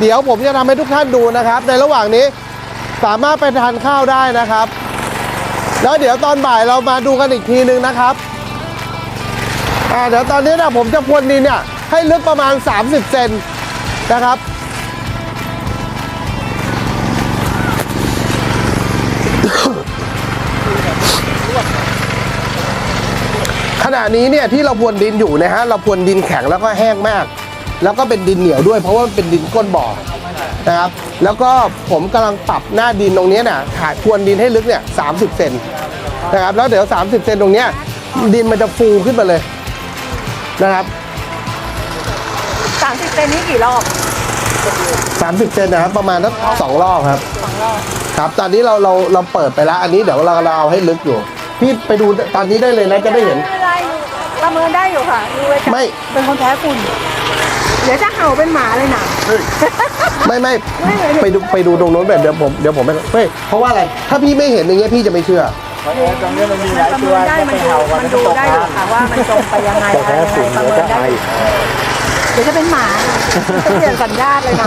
เดี๋ยวผมจะทำให้ทุกท่านดูนะครับ ในระหว่างนี้สามารถไปทานข้าวได้นะครับ แล้วเดี๋ยวตอนบ่ายเรามาดูกันอีกทีนึงนะครับอ่าเดี๋ยวตอนนี้นะผมจะพรวนดินเนี่ยให้ลึกประมาณ 30 เซนนะครับ ขณะนี้เนี่ยที่เราพรวนดินอยู่นะฮะเราพรวนดินแข็งแล้วก็แห้งมาก แล้วก็เป็นดินเหนียวด้วยเพราะว่ามันเป็นดินก้นบ่อนะครับ แล้วก็ผมกำลังปรับหน้าดินตรงเนี้ยน่ะถ่ายพรวนดินให้ลึกเนี่ยสาเซนนะครับ แล้วเดี๋ยว 30 เซนตรงเนี้ยดินมันจะฟูขึ้นมาเลยนะครับสามสิบเซนนี่กี่รอบ 30 เซนนะครับ ประมาณสักสองรอบครับครับ ตอนนี้เราเราเราเปิดไปแล้ว อันนี้เดี๋ยวเราเราเอาให้ลึกอยู่ พี่ไปดูตอนนี้ได้เลยนะจะได้เห็นไม่เป็นไรประเมินได้อยู่ค่ะดูไว้จ้ะไม่เป็นคนแพ้ฝุ่นเดี๋ยวจะเห่าเป็นหมาเลยนะ ไม่ไม่ไม่ไม่ไปดูไปดูตรงโน้นแบบเดี๋ยวผมเดี๋ยวผมไปเฮ้ยเพราะว่าอะไรถ้าพี่ไม่เห็นอย่างเงี้ยพี่จะไม่เชื่อตรงนี้มันมีหลายประตัเมิวนได้มันไม่ดูเห่ากันมันก็ดูตกได้อยู่ค่ะว่ามันจงไปยังไงตกอะไรแพ้ยังไงฝุ่นประแล้วเมิก็นได้ไอเดี๋ยวจะเป็นหมาจะเปลี่ยนสัญญาณเลยนะ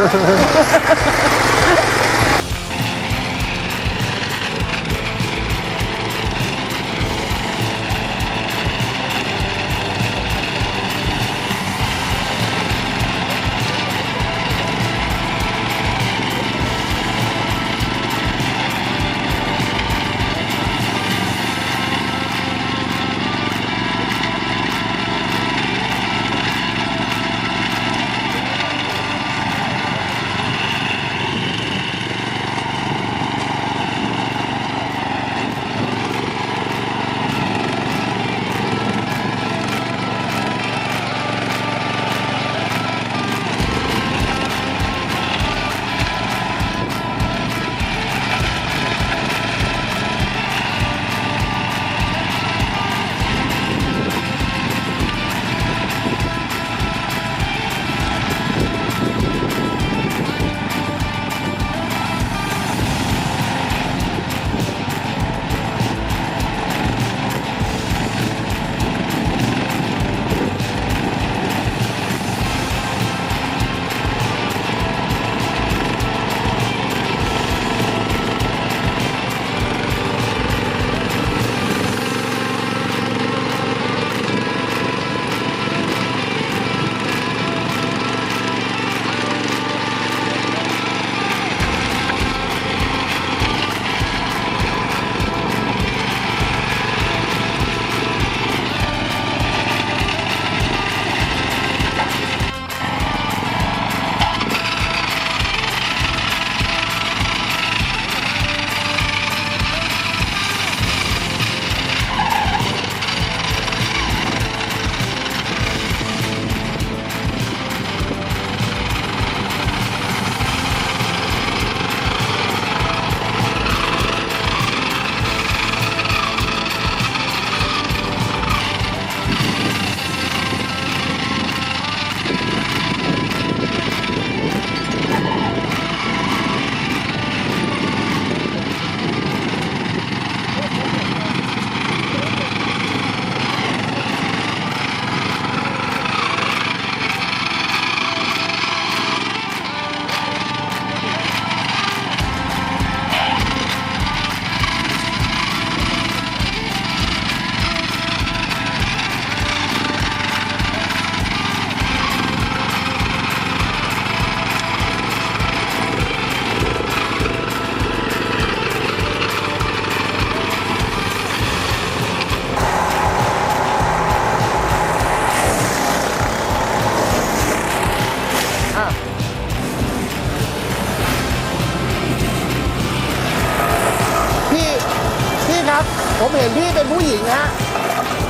ผมเห็นพี่เป็นผู้หญิงฮะ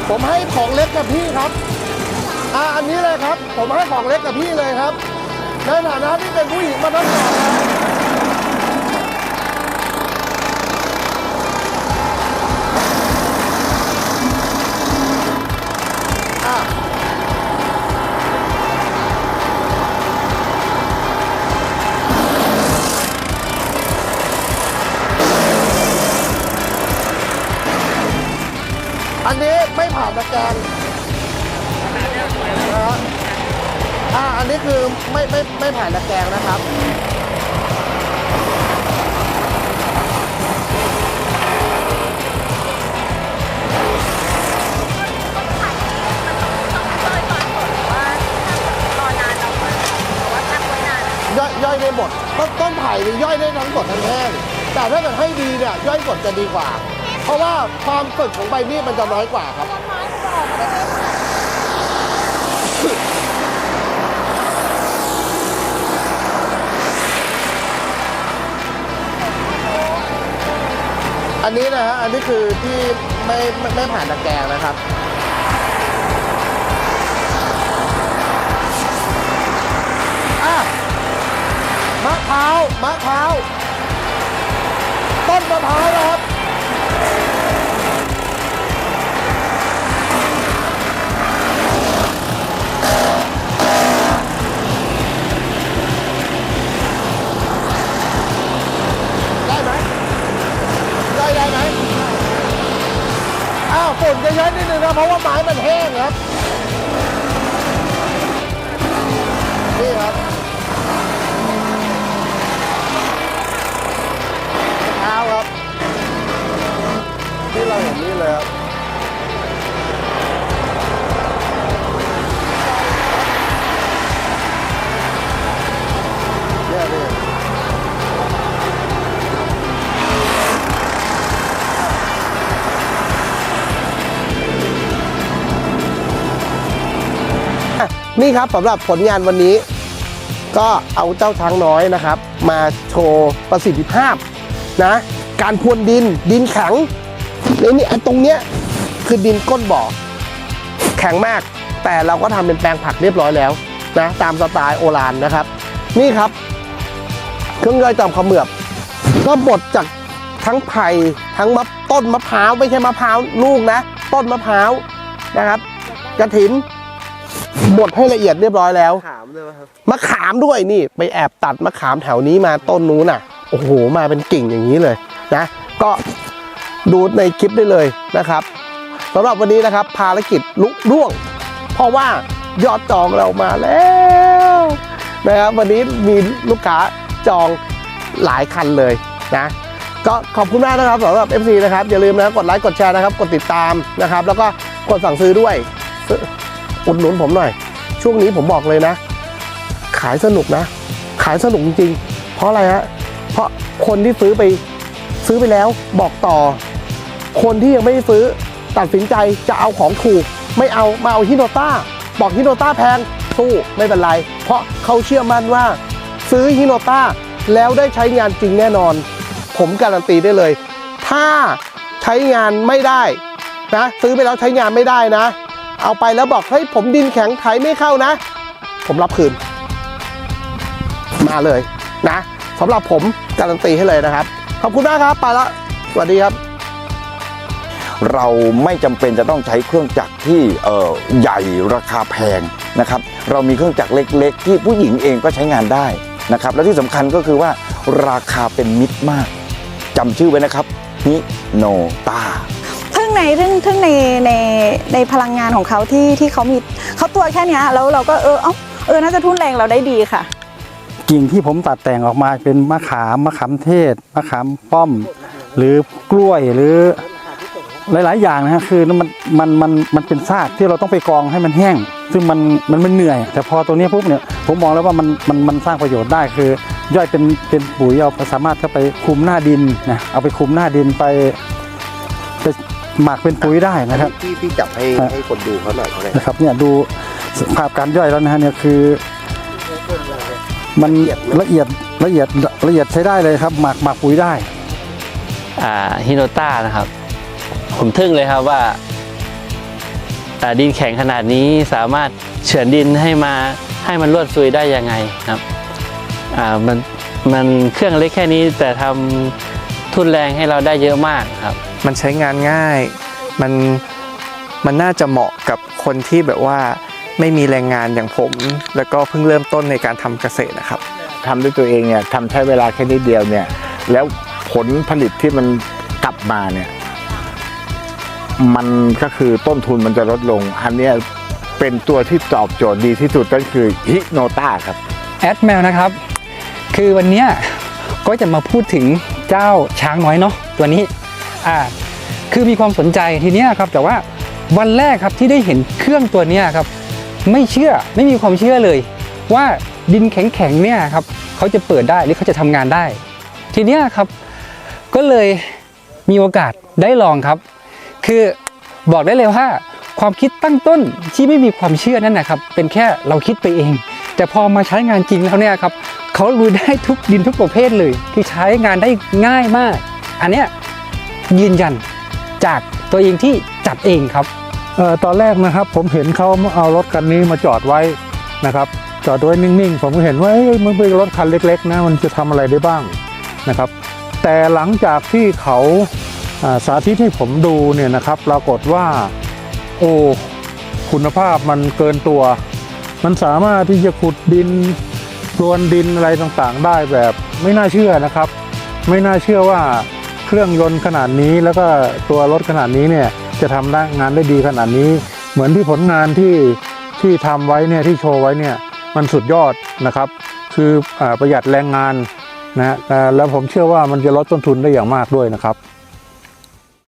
ผมให้ของเล็กกับพี่ครับ อ่า อันนี้เลยครับ ผมให้ของเล็กกับพี่เลยครับ ในฐานะที่เป็นผู้หญิงมาตั้งแต่ อันนี้ไม่ผ่นตะแกรงนะฮะอ่าอ่าอันนี้คือไม่ไม่ไม่ผ่านตะแกรงนะครับย่อยย่อยได้หมดต้นต้นไผ่นี่ย่อยได้ทั้งสดทั้งแห้งแต่ถ้าเกิดให้ดีเนี่ยย่อยสดจะดีกว่า เพราะว่าความสดของใบมีดมันจะน้อยกว่าครับอัน อันี้นะฮะอันนี้คือที่ไม่ไม่ไม่ผ่านตะแกรงนะครับ อะมะพร้าวมะพร้าวต้นมะพร้าว ฝุ่นเยอะนิดนึงนะเพราะว่าไม้มันแห้งครับนี่ครับเท้าครับที่เราเห็นนี่เลยครับ นี่ครับสำหรับผลงานวันนี้ ก็เอาเจ้าช้างน้อยนะครับ มาโชว์ประสิทธิภาพนะ การพรวนดินดินแข็งแล้วนี่ตรงเนี้ยคือดินก้นบ่อแข็งมาก แต่เราก็ทำเป็นแปลงผักเรียบร้อยแล้วนะตามสไตล์โอรานนะครับ นี่ครับ เครื่องย่อยจอมขมือบก็บดจากทั้งไผ่ทั้งมะต้นมะพร้าวไม่ใช่มะพร้าวลูกนะ ต้นมะพร้าวนะครับกระถิน บดให้ละเอียดเรียบร้อยแล้วถามเลยว่าครับมะขามด้วยนี่ไปแอบตัดมะขามแถวนี้มาต้นนู้นน่ะโอ้โหมาเป็นกิ่งอย่างนี้เลยนะ ก็ดูในคลิปได้เลยนะครับสำหรับวันนี้นะครับ ภารกิจลุร่วง เพราะว่ายอดจองเรามาแล้วนะครับวันนี้มีลูกค้าจองหลายคันเลยนะก็ขอบคุณมากนะครับสำหรับ FC นะครับ อย่าลืมนะกดไลค์กดแชร์นะครับ กดติดตามนะครับ แล้วก็กดสั่งซื้อด้วยซื้ออุดหนุนผมหน่อย ช่วงนี้ผมบอกเลยนะ ขายสนุกนะ ขายสนุกจริง เพราะอะไรฮะเพราะคนที่ซื้อไปซื้อไปแล้วบอกต่อ คนที่ยังไม่ได้ซื้อตัดสินใจจะเอาของถูก ไม่เอามาเอาฮิโนต้าบอกฮิโนต้าแพงสู้ไม่เป็นไร เพราะเขาเชื่อมั่นว่า ซื้อฮิโนต้าแล้วได้ใช้งานจริงแน่นอน ผมการันตีได้เลย ถ้าใช้งานไม่ได้นะ ซื้อไปแล้วใช้งานไม่ได้นะ เอาไปแล้วบอกเฮ้ยผมดินแข็งไถไม่เข้านะ ผมรับคืน มาเลยนะสำหรับผมการันตีให้เลยนะครับ ขอบคุณมากครับ ไปละสวัสดีครับ เราไม่จำเป็นจะต้องใช้เครื่องจักรที่เอ่อใหญ่ราคาแพงนะครับ เรามีเครื่องจักรเล็ก ๆ ที่ผู้หญิงเองก็ใช้งานได้นะครับ และที่สำคัญก็คือว่าราคาเป็นมิตรมากจำชื่อไว้นะครับฮิโนตา งในทึ่งทึ่งในในในพลังงานของเขาที่ที่เขามีเขาตัวแค่เนี้ยแล้วเราก็เออเอ้าเออน่าจะทุ่นแรงเราได้ดีค่ะ กิ่งที่ผมตัดแต่งออกมาเป็นมะขามมะขามเทศมะขามป้อม หรือกล้วยหรือหลาย ๆ อย่างนะฮะคือมันมันมันมันเป็นซากที่เราต้องไปกองให้มันแห้ง ซึ่งมันมันมันเหนื่อย แต่พอตัวนี้ปุ๊บเนี่ยผมมองแล้วว่ามันมันมันสร้างประโยชน์ได้คือ ย่อยเป็นเป็นปุ๋ยเอาสามารถเข้าไปคุมหน้าดินนะเอาไปคุมหน้าดินไปไป หมักเป็นปุ๋ยได้นะครับพี่พี่จับให้ครับให้คนดูเขาหน่อยเขาเลยนะครับเนี่ยดูสภาพการย่อยแล้วนะฮะเนี่ยคือ มันละเอียดละเอียดละเอียดใช้ได้เลยครับ หมักหมักปุ๋ยได้ อ่าฮิโนต้านะครับ ผมทึ่งเลยครับว่าอ่าดินแข็งขนาดนี้สามารถเฉือนดินให้มาให้มันรวดซุยได้ยังไงครับอ่ามันมันเครื่องเล็กแค่นี้แต่ทำ ทุนแรงให้เราได้เยอะมากครับ มันใช้งานง่าย มันมันน่าจะเหมาะกับคนที่แบบว่าไม่มีแรงงานอย่างผม แล้วก็เพิ่งเริ่มต้นในการทำเกษตรนะครับทำด้วยตัวเองเนี่ยทำใช้เวลาแค่นิดเดียวเนี่ย แล้วผลผลิตที่มันกลับมาเนี่ย มันก็คือต้นทุนมันจะลดลง อันเนี้ยเป็นตัวที่ตอบโจทย์ดีที่สุดนั่นคือฮิโนตาครับแอดแมวนะครับ คือวันเนี้ยก็จะมาพูดถึง เจ้าช้างน้อยเนาะตัวนี้อ่าคือมีความสนใจทีเนี้ยครับ แต่ว่าวันแรกครับที่ได้เห็นเครื่องตัวเนี้ยครับ ไม่เชื่อไม่มีความเชื่อเลย ว่าดินแข็งๆเนี่ยครับเขาจะเปิดได้หรือเขาจะทำงานได้ ทีเนี้ยครับ ก็เลยมีโอกาสได้ลองครับ คือบอกได้เลยว่าความคิดตั้งต้นที่ไม่มีความเชื่อนั่นนะครับ เป็นแค่เราคิดไปเอง แต่พอมาใช้งานจริงแล้วเนี่ยครับ เขาลุยได้ทุกดินทุกประเภทเลย คือใช้งานได้ง่ายมาก อันเนี้ยยืนยันจากตัวเองที่จับเองครับเอ่อตอนแรกนะครับผมเห็นเขาเอารถคันนี้มาจอดไว้นะครับ จอดไว้นิ่งๆ ผมก็เห็นว่าเอ้ยมันเป็นรถคันเล็กๆนะมันจะทำอะไรได้บ้างนะครับ แต่หลังจากที่เขาสาธิตให้ผมดูเนี่ยนะครับ ปรากฏว่าโอ้คุณภาพมันเกินตัว มันสามารถที่จะขุดดิน รวนดินอะไรต่างๆ ได้แบบไม่น่าเชื่อนะครับ ไม่น่าเชื่อว่าเครื่องยนต์ขนาดนี้แล้วก็ตัวรถขนาดนี้เนี่ยจะทำงานได้ดีขนาดนี้ เหมือนที่ผลงานที่ที่ทำไว้เนี่ยที่โชว์ไว้เนี่ยมันสุดยอดนะครับ คืออประหยัดแรงงานนะแล้วผมเชื่อว่ามันจะลดต้นทุนได้อย่างมากด้วยนะครับ